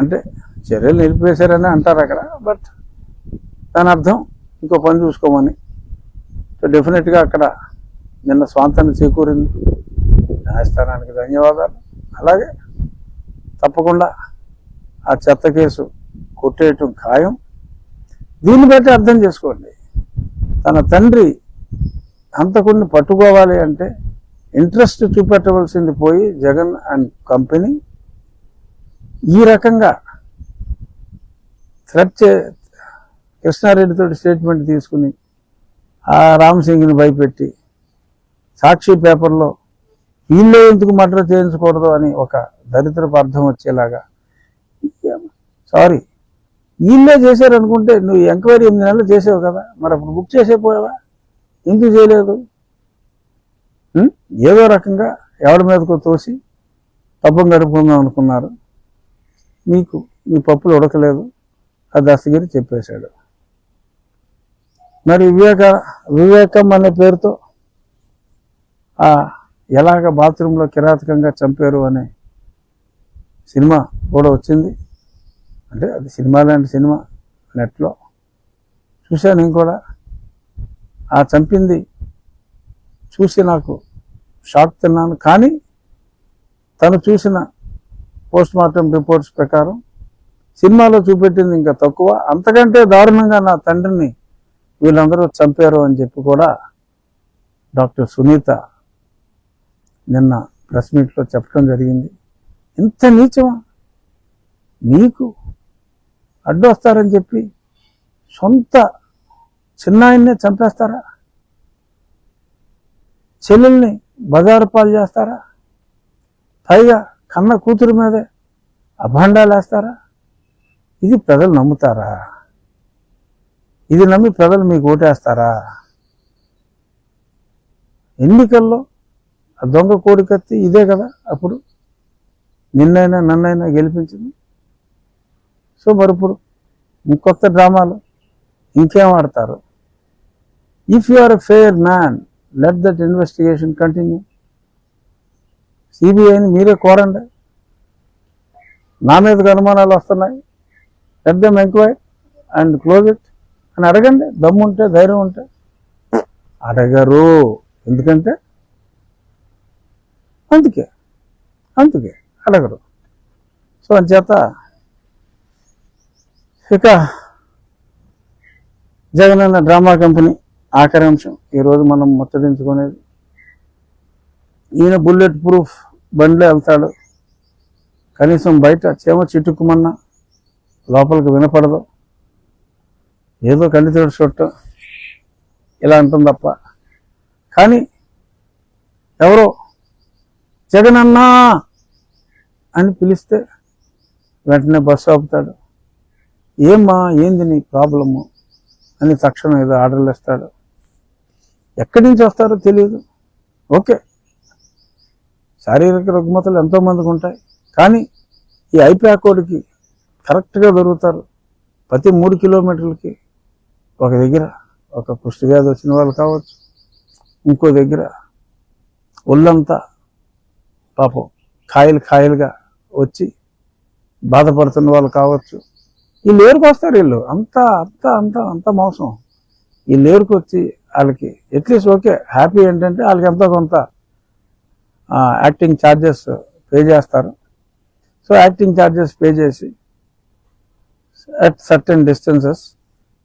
అంటే చర్యలు నిలిపేశారని అంటారు అక్కడ బట్ దాని అర్థం ఇంకో పని చూసుకోమని. సో డెఫినెట్గా అక్కడ నిన్న స్వాంతాన్ని చేకూరింది. న్యాయస్థానానికి ధన్యవాదాలు. అలాగే తప్పకుండా ఆ చెత్త కేసు కొట్టేయటం ఖాయం. దీన్ని బట్టి అర్థం చేసుకోండి. తన తండ్రి హంతకుడిని పట్టుకోవాలి అంటే ఇంట్రెస్ట్ చూపెట్టవలసింది పోయి జగన్ అండ్ కంపెనీ ఈ రకంగా థ్రెట్ చే కృష్ణారెడ్డితో స్టేట్మెంట్ తీసుకుని ఆ రామ్ సింగ్ని భయపెట్టి సాక్షి పేపర్లో వీళ్ళే ఎందుకు మర్డర్ చేయించకూడదు అని ఒక దరిద్రపు అర్థం వచ్చేలాగా సారీ వీళ్ళే చేశారనుకుంటే నువ్వు ఎంక్వైరీ ఎనిమిది నెలలు చేసావు కదా మరి అప్పుడు బుక్ చేసేపోయావా? ఎందుకు చేయలేదు? ఏదో రకంగా ఎవరి మీదకో తోసి తప్పం గడుపుకుందాం అనుకున్నారు. నీకు నీ పప్పులు ఉడకలేదు ఆ దస్తగిరి చెప్పేశాడు. మరి వివేక వివేకం అనే పేరుతో ఆ ఎలాగ బాత్రూంలో కిరాతకంగా చంపారు అనే సినిమా కూడా వచ్చింది. అంటే అది సినిమా లాంటి సినిమా నెట్లో. చూశాను నేను కూడా. ఆ చంపింది చూసి నాకు షాక్ తిన్నాను. కానీ తను చూసిన పోస్ట్ మార్టం రిపోర్ట్స్ ప్రకారం సినిమాలో చూపెట్టింది ఇంకా తక్కువ. అంతకంటే దారుణంగా నా తండ్రిని వీళ్ళందరూ చంపారు అని చెప్పి కూడా డాక్టర్ సునీత నిన్న ప్రెస్ మీట్లో చెప్పడం జరిగింది. ఇంత నీచమా? నీకు అడ్డొస్తారని చెప్పి సొంత చిన్నాయన్నే చంపేస్తారా? చెల్లెల్ని బజారు పాలు చేస్తారా? పైగా కన్న కూతురు మీదే అభాండాలు వేస్తారా? ఇది ప్రజలు నమ్ముతారా? ఇది నమ్మి ప్రజలు మీకు ఓటేస్తారా? ఎన్నికల్లో ఆ దొంగ కోడికత్తి ఇదే కదా అప్పుడు నిన్నైనా నన్నైనా గెలిపించింది. సో మరి ఇప్పుడు ఇంకొత్త డ్రామాలు ఇంకేం ఆడతారు? If you are a fair man let that investigation continue సిబిఐని మీరే కోరండి. నా మీదకి అనుమానాలు వస్తున్నాయి. పెద్ద them enquire and close it అని అడగండి. దమ్ము ఉంటే ధైర్యం ఉంటే. అడగరు. ఎందుకంటే? అందుకే. అందుకే అడగరు. సో అంచేత ఇక జగనన్న డ్రామా కంపెనీ ఆఖరి అంశం. ఈరోజు మనం ముచ్చటించుకునేది. ఈయన బుల్లెట్ ప్రూఫ్ బండిలో వెళ్తాడు కనీసం బయట చేమ చిట్టుకుమన్నా లోపలికి వినపడదు. ఏదో కంటితోడు చుట్ట ఇలా అంటుంది తప్ప కానీ ఎవరో జగనన్నా అని పిలిస్తే వెంటనే బస్సు ఆపుతాడు. ఏమ్మా ఏంది నీ ప్రాబ్లము? అని తక్షణం ఏదో ఆర్డర్లు ఇస్తాడు ఎక్కడి నుంచి వస్తారో తెలియదు. ఓకే. శారీరక రుగ్మతలు ఎంతోమందికి ఉంటాయి. కానీ ఈ ఐప్యాకోడ్కి కరెక్ట్గా దొరుకుతారు. ప్రతి మూడు కిలోమీటర్లకి ఒక దగ్గర ఒక కుష్టి వ్యాధి వచ్చిన వాళ్ళు కావచ్చు ఇంకో దగ్గర ఒళ్ళంతా పాపం కాయలు కాయలుగా వచ్చి బాధపడుతున్న వాళ్ళు కావచ్చు. వీళ్ళు ఏరుకు వస్తారు వీళ్ళు. అంత అంత అంత అంత మోసం. వీళ్ళు ఏరుకు వచ్చి వాళ్ళకి అట్లీస్ట్ ఓకే హ్యాపీ ఏంటంటే వాళ్ళకి ఎంతో కొంత యాక్టింగ్ ఛార్జెస్ పే చేస్తారు. సో యాక్టింగ్ ఛార్జెస్ పే చేసి అట్ సర్టెన్ డిస్టెన్సెస్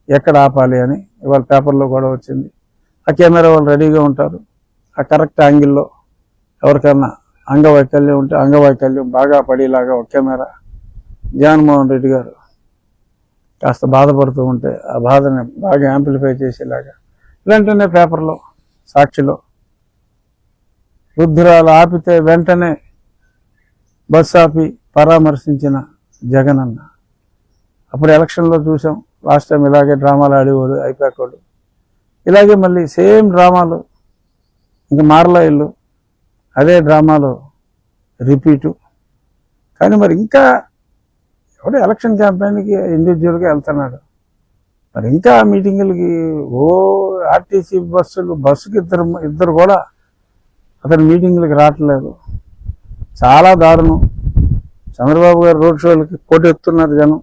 ఎక్కడ ఆపాలి అని ఇవాళ పేపర్లో కూడా వచ్చింది. ఆ కెమెరా వాళ్ళు రెడీగా ఉంటారు. ఆ కరెక్ట్ యాంగిల్లో ఎవరికైనా అంగవైకల్యం ఉంటే అంగవైకల్యం బాగా పడేలాగా ఒక కెమెరా. జగన్మోహన్ రెడ్డి గారు కాస్త బాధపడుతూ ఉంటే ఆ బాధని బాగా యాంప్లిఫై చేసేలాగా. వెంటనే పేపర్లో సాక్షిలో వృద్ధురాలు ఆపితే వెంటనే బస్ ఆపి పరామర్శించిన జగన్ అన్న అప్పుడు ఎలక్షన్లో చూసాం లాస్ట్ టైం ఇలాగే డ్రామాలు ఆడేవాడు అయిపోయాకోడు ఇలాగే మళ్ళీ సేమ్ డ్రామాలు ఇంకా మారలా ఇల్లు అదే డ్రామాలు రిపీటు. కానీ మరి ఇంకా ఎవడో ఎలక్షన్ క్యాంపెయిన్కి ఇండివిజువల్గా వెళ్తున్నాడు. మరి ఇంకా మీటింగులకి ఓ ఆర్టీసీ బస్సులు బస్సుకి ఇద్దరు ఇద్దరు కూడా అతని మీటింగ్లకు రావట్లేదు. చాలా దారుణం. చంద్రబాబు గారు రోడ్ షోలకి పోటెత్తున్నారు జనం.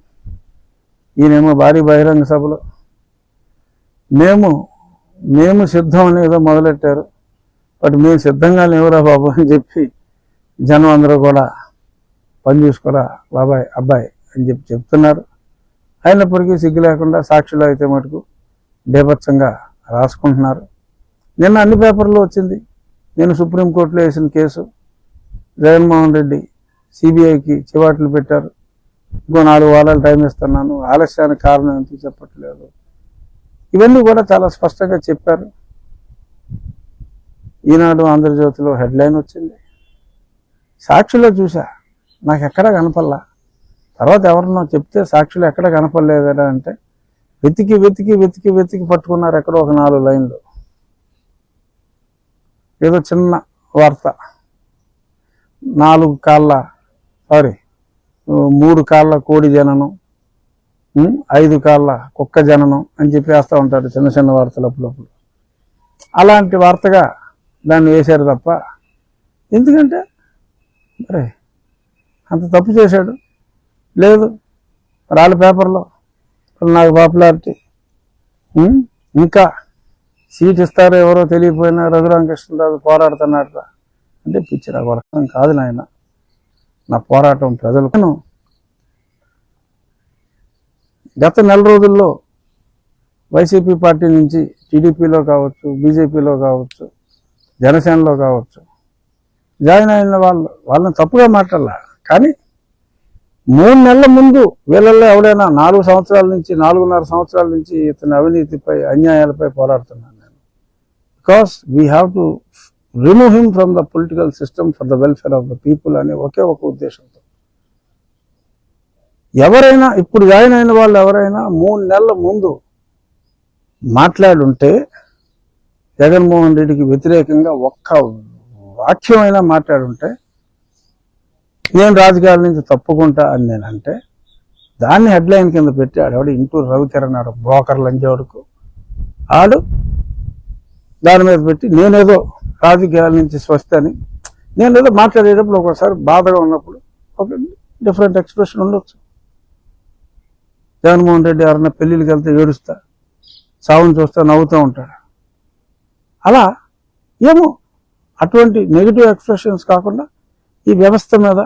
ఈయనేమో భారీ బహిరంగ సభలో. మేము మేము సిద్ధం అని ఏదో మొదలెట్టారు. బట్ మేము సిద్ధంగా లేవురా బాబు అని చెప్పి జనం అందరూ కూడా పని చూసుకోరా బాబాయ్ అబ్బాయి అని చెప్పి చెప్తున్నారు. అయినప్పటికీ సిగ్గు లేకుండా సాక్షులు అయితే మటుకు బేభత్సంగా రాసుకుంటున్నారు. నిన్న అన్ని పేపర్లు వచ్చింది. నేను సుప్రీంకోర్టులో వేసిన కేసు జగన్మోహన్ రెడ్డి సిబిఐకి చివాట్లు పెట్టారు. ఇంకో నాలుగు వారాలు టైం ఇస్తున్నాను. ఆలస్యానికి కారణం ఎందుకు చెప్పట్లేదు. ఇవన్నీ కూడా చాలా స్పష్టంగా చెప్పారు. ఈనాడు ఆంధ్రజ్యోతిలో హెడ్లైన్ వచ్చింది. సాక్షిలో చూసా. నాకు ఎక్కడా కనపల్లా తర్వాత ఎవరినో చెప్తే సాక్షులు ఎక్కడ కనపడలేదా అంటే వెతికి వెతికి వెతికి వెతికి పట్టుకున్నారు ఎక్కడో ఒక నాలుగు లైన్లు. ఏదో చిన్న వార్త. నాలుగు కాళ్ళ సారీ మూడు కాళ్ళ కోడి జననం ఐదు కాళ్ళ కుక్క జననం అని చెప్పి వేస్తూ ఉంటారు చిన్న చిన్న వార్తలు అప్పుడప్పుడు. అలాంటి వార్తగా దాన్ని వేశారు తప్ప ఎందుకంటే మరి అంత తప్పు చేశాడు. లేదు రాళ్ళ పేపర్లో నాకు పాపులారిటీ ఇంకా సీట్ ఇస్తారో ఎవరో తెలియపోయినా రఘురామకృష్ణరాజు పోరాడుతున్నాడట అంటే పిచ్చి నా కొడకం కాదు నాయన. నా పోరాటం ప్రజలకు. గత నెల రోజుల్లో వైసీపీ పార్టీ నుంచి టీడీపీలో కావచ్చు బీజేపీలో కావచ్చు జనసేనలో కావచ్చు జాయిన్ అయిన వాళ్ళు వాళ్ళని తప్పుగా మాట్లాడాల. కానీ మూడు నెలల ముందు వీళ్ళల్లో ఎవడైనా నాలుగు సంవత్సరాల నుంచి నాలుగున్నర సంవత్సరాల నుంచి ఇతని అవినీతిపై అన్యాయాలపై పోరాడుతున్నాను because we have to remove him from the political system for the welfare of the people అనే ఒకే ఒక ఉద్దేశంతో. ఎవరైనా ఇప్పుడు జాయిన్ అయిన వాళ్ళు ఎవరైనా మూడు నెలల ముందు మాట్లాడుంటే జగన్మోహన్ రెడ్డికి వ్యతిరేకంగా ఒక్క వాక్యమైనా మాట్లాడుంటే నేను రాజకీయాల నుంచి తప్పుకుంటా అని నేనంటే దాన్ని హెడ్లైన్ కింద పెట్టి ఆడెవడు ఇంటూరు రవికిరణ్ ఆడు బ్రోకర్ లంజోడుకు ఆడు దాని మీద పెట్టి నేనేదో రాజకీయాల నుంచి స్వస్థని నేను ఏదో మాట్లాడేటప్పుడు ఒకసారి బాధగా ఉన్నప్పుడు ఒక డిఫరెంట్ ఎక్స్ప్రెషన్ ఉండొచ్చు. జగన్మోహన్ రెడ్డి ఎవరన్నా పెళ్ళిళ్ళకి వెళ్తే ఏడుస్తా సావును చూస్తా నవ్వుతూ ఉంటాడు. అలా ఏమో అటువంటి నెగిటివ్ ఎక్స్ప్రెషన్స్ కాకుండా ఈ వ్యవస్థ మీద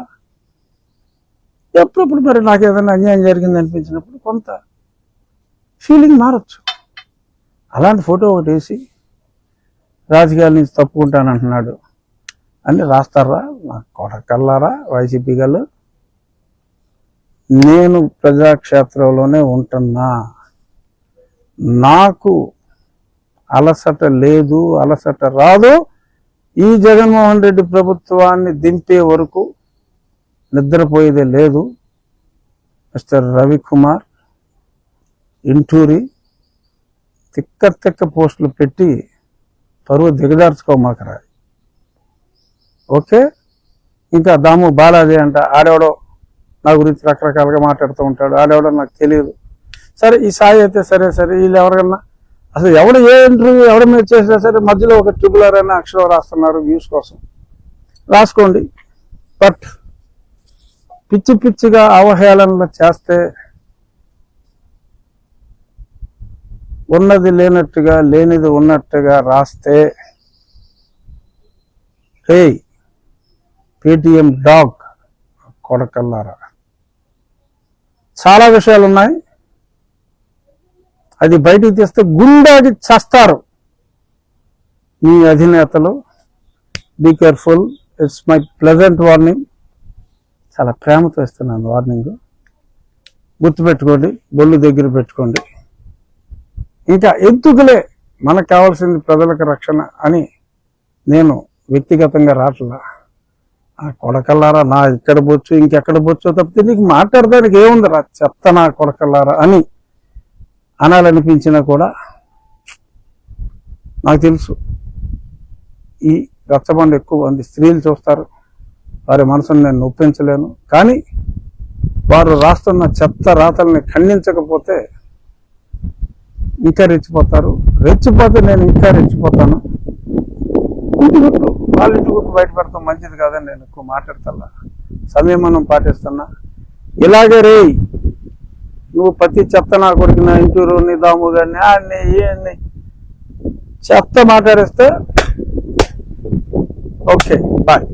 ఎప్పుడప్పుడు మరి నాకు ఏదైనా అన్యాయం జరిగింది అనిపించినప్పుడు కొంత ఫీలింగ్ మారచ్చు. అలాంటి ఫోటో ఒకటి వేసి రాజకీయాల నుంచి తప్పుకుంటానంటున్నాడు. అని రాస్తారా? నా కొడకల్లారా వైసీపీ గారు నేను ప్రజాక్షేత్రంలోనే ఉంటున్నా. నాకు అలసట లేదు అలసట రాదు. ఈ జగన్మోహన్ రెడ్డి ప్రభుత్వాన్ని దింపే వరకు నిద్రపోయేదే లేదు. మిస్టర్ రవికుమార్ ఇంటూరి తిక్క తిక్క పోస్టులు పెట్టి పరువు దిగదార్చుకోమాకరా ఓకే? ఇంకా దాము బాలాజీ అంట ఆడెవడో నా గురించి రకరకాలుగా మాట్లాడుతూ ఉంటాడు ఆడెవడో నాకు తెలియదు సరే ఈ సాయి అయితే సరే సరే వీళ్ళు ఎవరికన్నా అసలు ఎవడు ఏ ఇంటర్వ్యూ ఎవడ మీద చేసినా సరే మధ్యలో ఒక ట్రిపులర్ అనే అక్షరం రాస్తున్నారు వ్యూస్ కోసం. రాసుకోండి. బట్ పిచ్చి పిచ్చిగా అవహేళన చేస్తే ఉన్నది లేనట్టుగా లేనిది ఉన్నట్టుగా రాస్తే హే పేటిఎం డాగ్ కొడకల్లారా? చాలా విషయాలు ఉన్నాయి అది బయటికి తీస్తే గుండాకి చస్తారు మీ అధినేతలు. Be careful it's my pleasant warning చాలా ప్రేమతో ఇస్తున్నాను వార్నింగ్. గుర్తుపెట్టుకోండి బొల్లు దగ్గర పెట్టుకోండి. ఇంకా ఎందుకులే మనకు కావాల్సింది ప్రజలకు రక్షణ అని నేను వ్యక్తిగతంగా రాట్లా. ఆ కొడకల్లారా నా ఇక్కడ బొచ్చు ఇంకెక్కడ బొచ్చు తప్పితే నీకు మాట్లాడడానికి ఏముందిరా చెత్త నా కొడకల్లారా అని అనాలనిపించినా కూడా నాకు తెలుసు. ఈ రచ్చబండ ఎక్కువ మంది స్త్రీలు చూస్తారు. వారి మనసును నేను నొప్పించలేను. కానీ వారు రాస్తున్న చెత్త రాతల్ని ఖండించకపోతే ఇంకా రెచ్చిపోతారు. రెచ్చిపోతే నేను ఇంకా రెచ్చిపోతాను. ఇంటి గుర్తు వాళ్ళ ఇంటి గుర్తు బయట పెడతాం మంచిది కాదని నేను ఎక్కువ మాట్లాడతా సంయమనం పాటిస్తున్నా. ఇలాగే రే నువ్వు ప్రతి చెత్త నా కొడుకు నా ఇంటూరు నీ దాము కానీ అన్ని ఈయన్ని చెత్త మాట్లాడిస్తే ఓకే బాయ్.